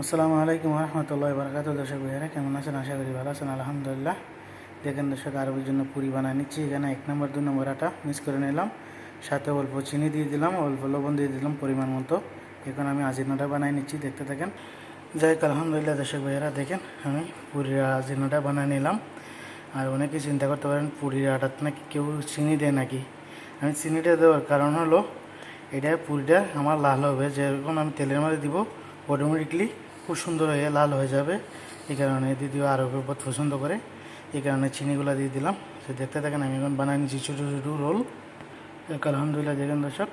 আসসালামু আলাইকুম রহমতুল্লাহ বারকাত দর্শক ভাইয়ারা, কেমন আছেন? আশা করি ভালো আছেন। আলহামদুলিল্লাহ। দেখেন দর্শক, আরবের জন্য পুরি বানায় নিচ্ছি। এখানে এক নম্বর, দু নম্বর আটা মিক্স করে নিলাম। সাথে অল্প চিনি দিয়ে দিলাম, অল্প লবণ দিয়ে দিলাম পরিমাণ মতো। এখন আমি আজিনাটা বানাই নিচ্ছি, দেখতে থাকেন। যাই হোক, আলহামদুলিল্লাহ দর্শক ভাইয়ারা, দেখেন আমি পুরীর আজিনাটা বানায় নিলাম। আর অনেকে চিন্তা করতে পারেন, পুরীর আটাত নাকি কেউ চিনি দেয় নাকি? আমি চিনিটা দেওয়ার কারণ হলো, এটা পুরিটা আমার লাল হবে। যেরকম আমি তেলের মধ্যে দিব অটোমেটিকলি খুব সুন্দর হয়ে লাল হয়ে যাবে। এই কারণে দিদিও আরও বহুত পছন্দ করে। এই কারণে চিনিগুলো দিয়ে দিলাম। সে দেখতে থাকেন, আমি এখন বানিয়ে নিচ্ছি ছোটো ছোটো রোল। আলহামদুলিল্লাহ দেখেন দর্শক?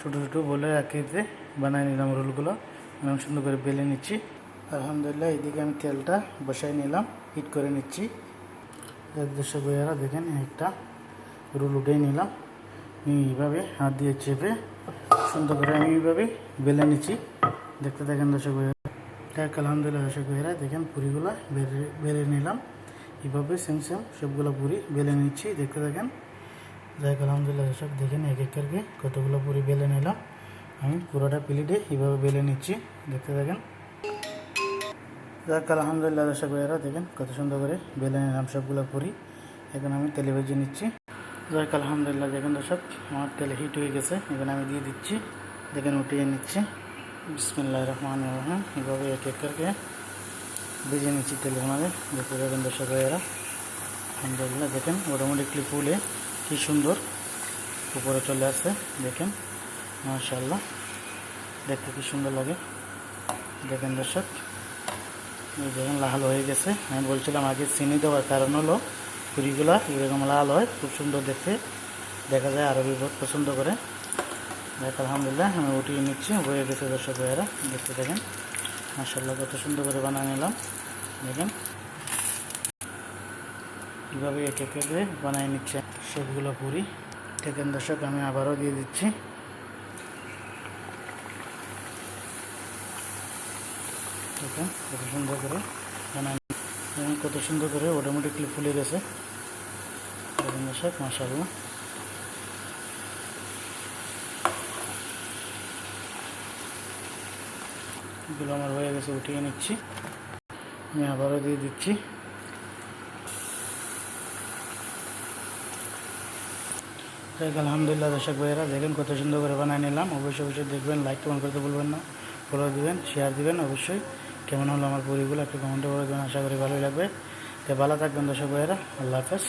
ছোটো ছোটো বলে আকৃতিতে বানিয়ে নিলাম রোলগুলো। আমি সুন্দর করে বেলে নিচ্ছি। আলহামদুলিল্লাহ, এদিকে আমি তেলটা বসাই নিলাম হিট করে নিচ্ছি। দর্শক ভাইয়ারা দেখেন, একটা রোল উঠেই নিলাম। এইভাবে হাত দিয়ে চেপে সুন্দর করে আমি এইভাবে বেলে নিচ্ছি। দেখতে দেখেন দর্শক ভাইয়েরা এক আলহামদুলিল্লাহ দর্শক ভাইয়েরা দেখেন পুরিগুলো বেলে বেলে নিলাম। এইভাবে সেম সেম সবগুলো পুরি বেলে নিচ্ছি, দেখতে থাকেন। যাই আলহামদুলিল্লাহ দর্শক দেখেন এক এক করে কতগুলো পুরি বেলে নিলাম। আমি পুরোটা প্লেটে এইভাবে বেলে নিচ্ছি, দেখতে থাকেন। যাক, আলহামদুলিল্লাহ দর্শক ভাইয়েরা দেখেন কত সুন্দর করে বেলে নিলাম সবগুলো পুরি। এখন আমি তেলে ভেজে নিচ্ছি। যাক আলহামদুলিল্লাহ। দেখেন দর্শক, আমার তেলে হিট হয়ে গেছে। এখানে আমি দিয়ে দিচ্ছি। দেখেন উঠিয়ে নিচ্ছি। বিসমিল্লাহ রহমান রহিম এভাবে এক এক করে ভেজে নিচ্ছি তেলের মাঝে দেখতে দেখেন দর্শক ভাইয়েরা। আলহামদুলিল্লাহ, দেখেন অটোমেটিকলি ফুলে কি সুন্দর উপরে চলে আসছে দেখেন মাশাল্লাহ দেখতে কি সুন্দর লাগে। দেখেন দর্শক দেখেন লাল হয়ে গেছে। আমি বলছিলাম আগে চিনি দেওয়ার কারণ হলো পুরিগুলা এরকম লাল হয়, খুব সুন্দর দেখতে। দেখা যায় আরবি পছন্দ করে। দেখ আলহামদুলিল্লাহ, আমি উঠিয়ে নিচ্ছি হয়ে গেছে দর্শক ভাইয়েরা, দেখতে দেখেন মাসাল্লাহ কত সুন্দর করে বানিয়ে নিলাম। দেখেন। কীভাবে এক এক বানিয়ে নিচ্ছে সবগুলো পুরি দেখেন দর্শক, আমি আবারও দিয়ে দিচ্ছি। দেখেন, কত সুন্দর করে বানায় কত সুন্দর করে অটোমেটিকলি ফুলে গেছে। দেখেন দর্শক মাসাল্লাহ এগুলো আমার হয়ে গেছে, উঠিয়ে নিচ্ছি। আমি আবারও দিয়ে দিচ্ছি। আলহামদুলিল্লাহ দর্শক ভাইয়েরা, দেখেন কত সুন্দর করে বানিয়ে নিলাম। অবশ্যই অবশ্যই দেখবেন লাইক কমেন্ট করতে বলবেন না। ফলো দিবেন শেয়ার দিবেন, অবশ্যই। কেমন হলো আমার পরিগুলো একটু কমেন্টে করে দেবেন, আশা করি ভালোই লাগবে। তো ভালো থাকবেন দর্শক ভাইয়েরা, আল্লাহ হাফেজ।